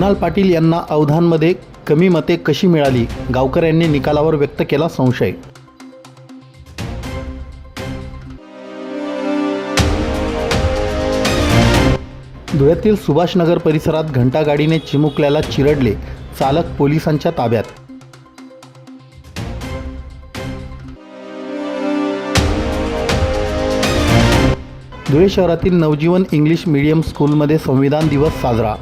कुणाल पाटील यांना अवधानमध्ये कमी मते कशी मिळाली? गावकऱ्यांनी निकालावर व्यक्त केला संशय. धुळ्यातील सुभाषनगर परिसरात घंटागाडीने चिमुकल्याला चिरडले चालक पोलिसांच्या ताब्यात. धुळे शहरातील नवजीवन इंग्लिश मीडियम स्कूलमध्ये संविधान दिवस साजरा.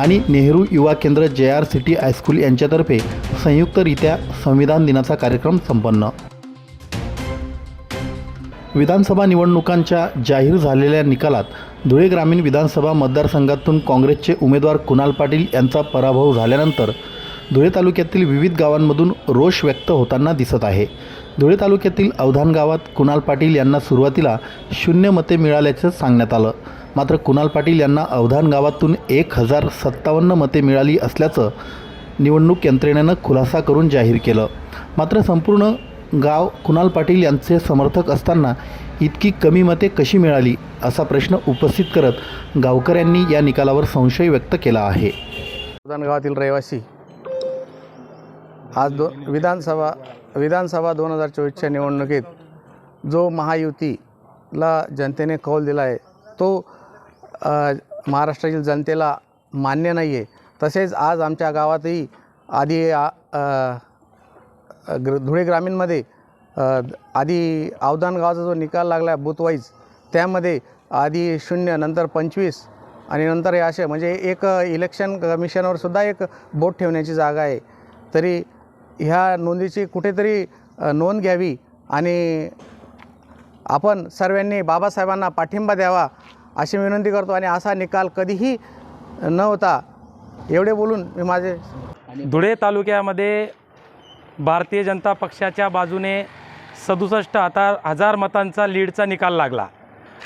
आणि नेहरू युवा केंद्र जे आर सिटी हायस्कूल यांच्यातर्फे संयुक्तरित्या संविधान दिनाचा कार्यक्रम संपन्न. विधानसभा निवडणुकांच्या जाहीर झालेल्या निकालात धुळे ग्रामीण विधानसभा मतदारसंघातून काँग्रेसचे उमेदवार कुणाल पाटील यांचा पराभव झाल्यानंतर धुळे तालुक्यातील विविध गावांमधून रोष व्यक्त होताना दिसत आहे. धुळे तालुक्यातील अवधान गावात कुणाल पाटील यांना सुरुवातीला शून्य मते मिळाल्याचं सांगण्यात आलं. मात्र कुणाल पाटील यांना अवधान गावातून एक हजार सत्तावन्न मते मिळाली असल्याचं निवडणूक यंत्रणेनं खुलासा करून जाहीर केलं. मात्र संपूर्ण गाव कुणाल पाटील यांचे समर्थक असताना इतकी कमी मते कशी मिळाली असा प्रश्न उपस्थित करत गावकऱ्यांनी या निकालावर संशय व्यक्त केला आहे. अवधान गावातील रहिवासी आज दो विधानसभा विधानसभा दोन हजार चोवीसच्या निवडणुकीत जो महायुतीला जनतेने कौल दिला आहे तो महाराष्ट्रातील जनतेला मान्य नाही आहे तसेच आज आमच्या गावातही आधी ग्र धुळे ग्रामीणमध्ये आधी अवधान गावाचा जो निकाल लागला आहे बूथवाईज त्यामध्ये आधी शून्य नंतर पंचवीस आणि नंतर हे असे म्हणजे एक इलेक्शन कमिशनवर सुद्धा एक बोट ठेवण्याची जागा आहे. तरी ह्या नोंदीची कुठेतरी नोंद घ्यावी आणि आपण सर्वांनी बाबासाहेबांना पाठिंबा द्यावा अशी विनंती करतो आणि असा निकाल कधीही न होता एवढे बोलून मी माझे धुळे तालुक्यामध्ये भारतीय जनता पक्षाच्या बाजूने सदुसष्ट आता हजार मतांचा लीडचा निकाल लागला.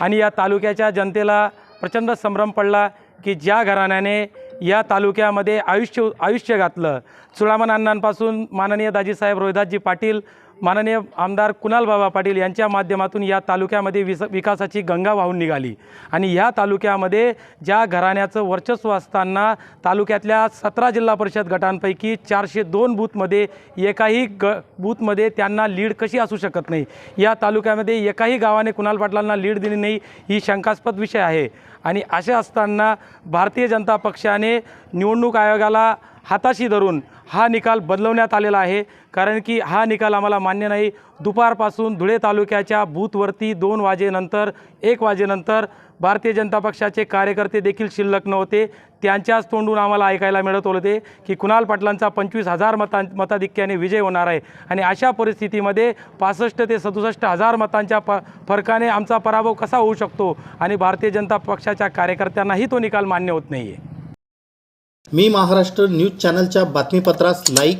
आणि या तालुक्याच्या जनतेला प्रचंड संभ्रम पडला की ज्या घराण्याने या तालुक्यामध्ये आयुष्य आयुष्य घातलं. चुडामण अण्णांपासून माननीय दाजीसाहेब रोहिदासजी पाटील माननीय आमदार कुणाल बाबा पाटील यांच्या माध्यमातून या तालुक्यामध्ये विस विकासाची गंगा वाहून निघाली. आणि या तालुक्यामध्ये ज्या घराण्याचं वर्चस्व असताना तालुक्यातल्या सतरा जिल्हा परिषद गटांपैकी चारशे दोन बूथमध्ये एकाही ग बूथमध्ये त्यांना लीड कशी असू शकत नाही? या तालुक्यामध्ये एकाही गावाने कुणाल पाटलांना लीड दिली नाही ही शंकास्पद विषय आहे. आणि असे असताना भारतीय जनता पक्षाने निवडणूक आयोगाला हाताशी धरून हा निकाल बदलवण्यात आलेला आहे. कारण की हा निकाल आम्हाला मान्य नाही. दुपारपासून धुळे तालुक्याच्या बूथवरती दोन वाजेनंतर एक वाजेनंतर भारतीय जनता पक्षाचे कार्यकर्ते देखील शिल्लक नव्हते. त्यांच्याच तोंडून आम्हाला ऐकायला मिळत होते की कुणाल पाटलांचा पंचवीस हजार मतां मताधिक्याने विजय होणार आहे. आणि अशा परिस्थितीमध्ये पासष्ट ते सदुसष्ट हजार मतांच्या प फरकाने आमचा पराभव कसा होऊ शकतो? आणि भारतीय जनता पक्षाच्या कार्यकर्त्यांनाही तो निकाल मान्य होत नाही आहे मी महाराष्ट्र न्यूज चॅनलच्या बातमीपत्रास लाईक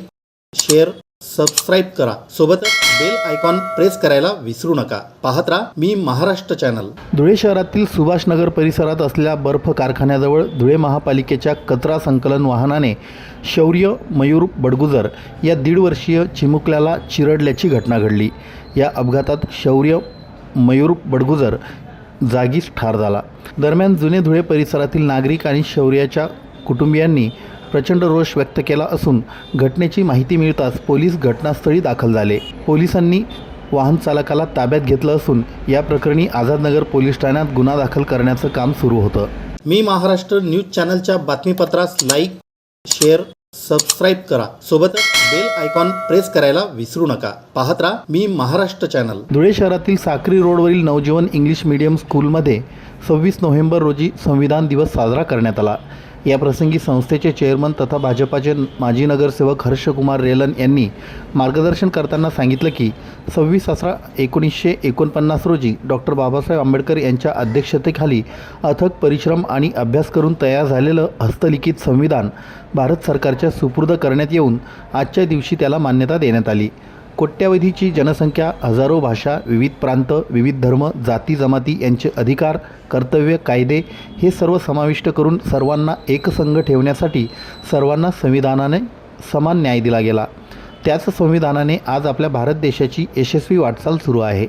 शेअर सबस्क्राईब करा. सोबतच बेल आयकॉन प्रेस करायला विसरू नका. पाहत राहा मी महाराष्ट्र चॅनल. धुळे शहरातील सुभाषनगर परिसरात असलेल्या बर्फ कारखान्याजवळ धुळे महापालिकेच्या कचरा संकलन वाहनाने शौर्य मयूर बडगुजर या दीड वर्षीय चिमुकल्याला चिरडल्याची घटना घडली. या अपघातात शौर्य मयूर बडगुजर जागीच ठार झाला. दरम्यान जुने धुळे परिसरातील नागरिक आणि शौर्याच्या कुटुंबियांनी प्रचंड रोष व्यक्त केला असून घटनेची माहिती मिळताच पोलीस घटनास्थळी दाखल झाले. पोलिसांनी वाहन चालकाला ताब्यात घेतलं असून या प्रकरणी आझादनगर पोलीस ठाण्यात गुन्हा दाखल करण्याचं काम सुरू होतं. मी महाराष्ट्र न्यूज चॅनलच्या बातमीपत्रास लाईक शेअर सबस्क्राईब करा. सोबतच बेल आयकॉन प्रेस करायला विसरू नका. पाहत राहा मी महाराष्ट्र चॅनल. धुळे शहरातील साक्री रोडवरील नवजीवन इंग्लिश मीडियम स्कूलमध्ये सव्वीस नोव्हेंबर रोजी संविधान दिवस साजरा करण्यात आला. याप्रसंगी संस्थेचे चेअरमन तथा भाजपाचे माजी नगरसेवक हर्षकुमार रेलन यांनी मार्गदर्शन करताना सांगितलं की सव्वीस अकरा एकोणीसशे एकोणपन्नास रोजी डॉक्टर बाबासाहेब आंबेडकर यांच्या अध्यक्षतेखाली अथक परिश्रम आणि अभ्यास करून तयार झालेलं हस्तलिखित संविधान भारत सरकारच्या सुपूर्द करण्यात येऊन आजच्या दिवशी त्याला मान्यता देण्यात आली. कोट्यावधीची जनसंख्या हजारो भाषा विविध प्रांत विविध धर्म जाती जमाती यांचे अधिकार कर्तव्य कायदे हे सर्व समाविष्ट करून सर्वांना एकसंघ ठेवण्यासाठी सर्वांना संविधानाने समान न्याय दिला गेला. त्याच संविधानाने आज आपल्या भारत देशाची यशस्वी वाटचाल सुरू आहे.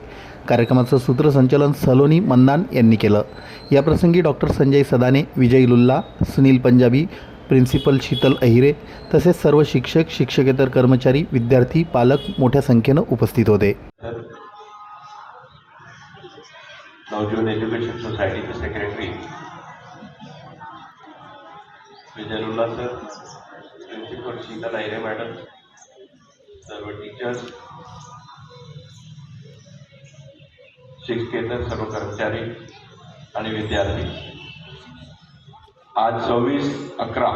कार्यक्रमाचं सूत्रसंचलन सलोनी मन्नान यांनी केलं. याप्रसंगी डॉक्टर संजय सदाने विजय लुल्ला सुनील पंजाबी प्रिन्सिपल शीतल अहिरे तसेच सर्व शिक्षक शिक्षकेतर कर्मचारी विद्यार्थी पालक मोठ्या संख्येनं उपस्थित होते. नवजीवन एज्युकेशन सोसायटीचे secretary Vijay Lulla sir principal Sheetal Ahire madam सर्व टीचर्स शिक्षकेतर सर्व कर्मचारी आणि विद्यार्थी. आज सव्वीस अकरा.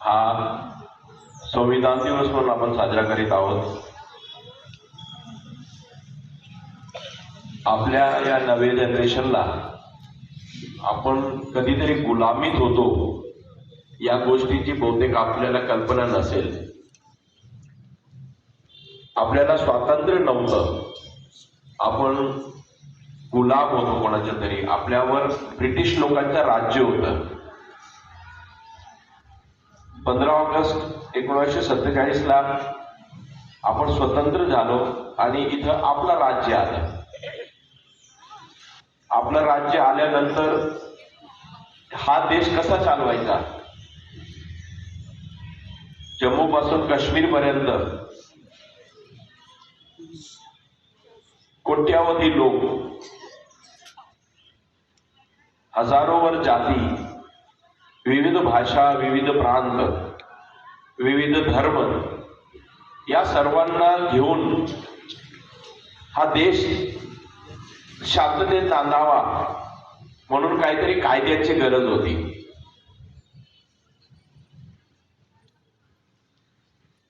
हा संविधान दिवस म्हणून आपण साजरा करीत आहोत. आपल्या या नव्या जनरेशनला आपण कधीतरी गुलामीत होतो या गोष्टीची बहुतेक आपल्याला कल्पना नसेल. आपल्याला स्वातंत्र्य नव्हतं. आपण गुलाब होतो कोणाच्या तरी. आपल्यावर ब्रिटिश लोकांचं राज्य होतं. पंधरा ऑगस्ट एकोणीसशे सत्तेचाळीस ला आपण स्वतंत्र झालो आणि इथं आपलं राज्य आलं. आपलं राज्य आल्यानंतर हा देश कसा चालवायचा? जम्मू पासून काश्मीर पर्यंत कोट्यावधी लोक हजारोवर जाती विविध भाषा विविध प्रांत विविध धर्म या सर्वांना घेऊन हा देश शांततेत नांदावा म्हणून काहीतरी कायद्याची गरज होती.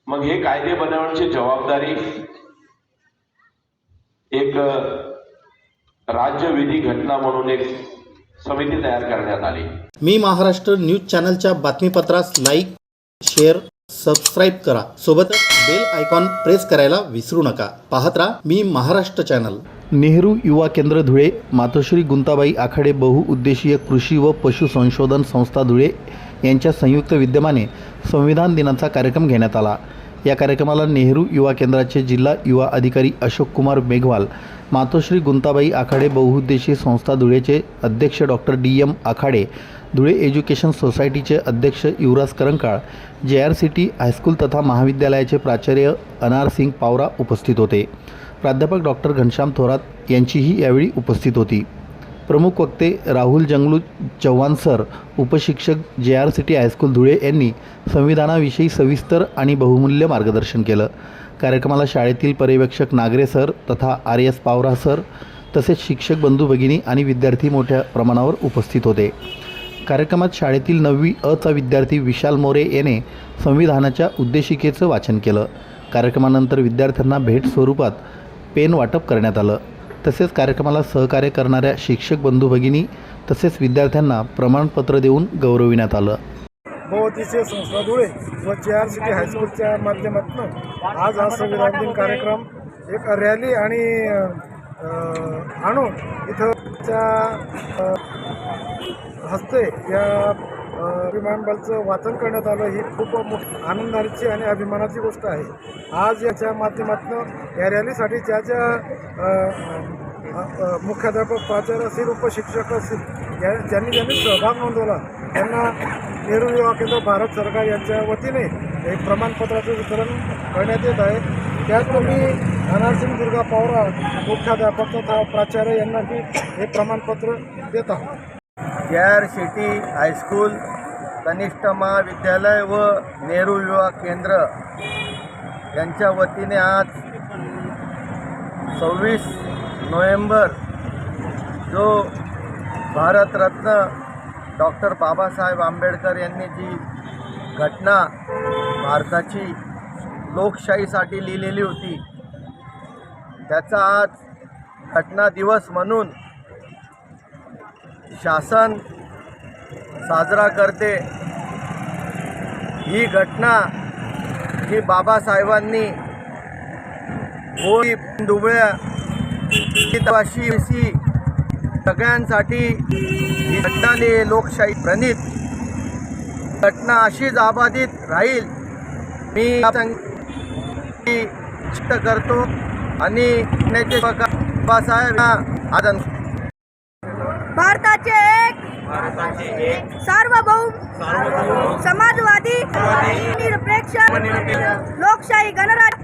मग हे कायदे बनवण्याची जबाबदारी एक राज्य विधी घटना म्हणून एक समिती तयार करण्यात आली. मी महाराष्ट्र न्यूज चॅनलच्या बातमीपत्रास लाईक शेअर सबस्क्राईब करा. सोबतच बेल आयकॉन प्रेस करायला विसरू नका. पाहत राहा मी महाराष्ट्र चॅनल. नेहरू युवा केंद्र धुळे मातोश्री गुंताबाई आखाडे बहुउद्देशीय कृषी व पशु संशोधन संस्था धुळे यांच्या संयुक्त विद्यमाने संविधान दिनाचा कार्यक्रम घेण्यात आला. या कार्यक्रमाला नेहरू युवा केंद्राचे जिल्हा युवा अधिकारी अशोक कुमार मेघवाल मातोश्री गुंताबाई आखाडे बहुउद्देशीय संस्था धुळेचे अध्यक्ष doctor D. M. Akhade Dhule education सोसायटीचे अध्यक्ष युवराज करंकाळ जे आर सी टी हायस्कूल तथा महाविद्यालयाचे प्राचार्य अनार सिंग पावरा उपस्थित होते. प्राध्यापक डॉक्टर घनश्याम थोरात यांचीही यावेळी उपस्थित होती. प्रमुख वक्ते Rahul Janglu Chavan sir उपशिक्षक J R C T high school Dhule यांनी संविधानाविषयी सविस्तर आणि बहुमूल्य मार्गदर्शन केलं. कार्यक्रमाला शाळेतील पर्यवेक्षक नागरे सर तथा आर एस पावरा सर तसेच शिक्षक बंधू भगिनी आणि विद्यार्थी मोठ्या प्रमाणावर उपस्थित होते. कार्यक्रमात शाळेतील नववी अचा विद्यार्थी विशाल मोरे याने संविधानाच्या उद्देशिकेचं वाचन केलं. कार्यक्रमानंतर विद्यार्थ्यांना भेट स्वरूपात पेन वाटप करण्यात आलं. तसेच कार्यक्रमाला सहकार्य करणाऱ्या शिक्षक बंधू भगिनी तसेच विद्यार्थ्यांना प्रमाणपत्र देऊन गौरविण्यात आलं. भोवतीचे संस्था धुळे व जे आर सी टी हायस्कूलच्या माध्यमातून आज हा संविधान दिन कार्यक्रम एक रॅली आणि आणून इथं हस्ते या अ, विमानबलचं वाचन करण्यात आलं. ही खूप आनंदाची आणि अभिमानाची गोष्ट आहे. आज याच्या माध्यमातून या रॅलीसाठी ज्या ज्या मुख्याध्यापक प्राचार्य असतील उपशिक्षक असतील या ज्यांनी ज्यांनी सहभाग नोंदवला. त्यांना नेहरू युवा केंद्र भारत सरकार यांच्या वतीने एक प्रमाणपत्राचं वितरण करण्यात येत आहे. त्याचप्रमाणे अनारसिंग दुर्गा पवार मुख्याध्यापक तथा प्राचार्य यांना बी हे प्रमाणपत्र देत आहोत. जे आर सिटी हायस्कूल कनिष्ठ महाविद्यालय व नेहरू युवा केंद्र यांच्या वतीने आज सव्वीस नोव्हेंबर जो भारतरत्न डॉक्टर बाबासाहेब आंबेडकर यांनी जी घटना भारताची लोकशाहीसाठी लिहिलेली होती त्याचा आज घटना दिवस म्हणून शासन साजरा करते. ही घटना जी बाबासाहेबांनी होळी दुबळ्या हितवाशी सगळ्यांसाठी ही घटनाने लोकशाही प्रणित. घटना अशीच आबाधित राहील. मी मी इष्ट करतो आणि नेते बाबासाहेब आदन भारताचे एक सार्वभौम समाजवादी निरपेक्ष लोकशाही गणराज्य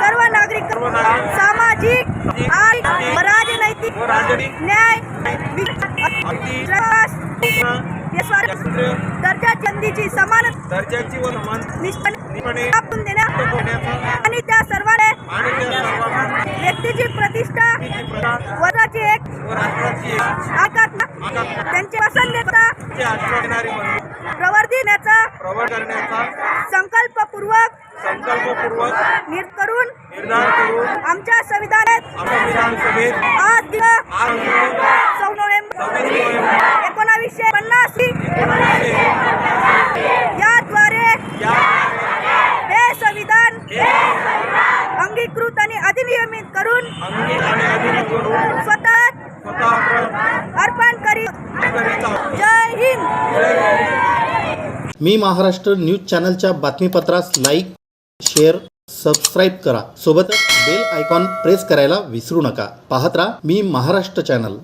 सर्व नागरिक सामाजिक आणि राजनैतिक न्याय दर्जा संधीची समान दर्जाची व समान निष्पन्न आपण देण्या आणि त्या सर्वांना व्यक्तीची प्रतिष्ठा वजाची एक त्यांची पसंतता प्रवर्धिण्याचा संकल्पपूर्वक संकल्पपूर्वक निर् करून निर्धार करून आमच्या संविधानात आज दिवस सौ नोव्हेंबर एकोणावीसशे पन्नास याद्वारे या अंगीकृत आणि अधिनियमित करून करून स्वतः अर्पण करीत जय हिंद. मी महाराष्ट्र न्यूज चॅनलच्या बातमीपत्रास लाईक शेअर सबस्क्राईब करा. सोबतच बेल आयकॉन प्रेस करायला विसरू नका. पाहत राहा मी महाराष्ट्र चॅनल.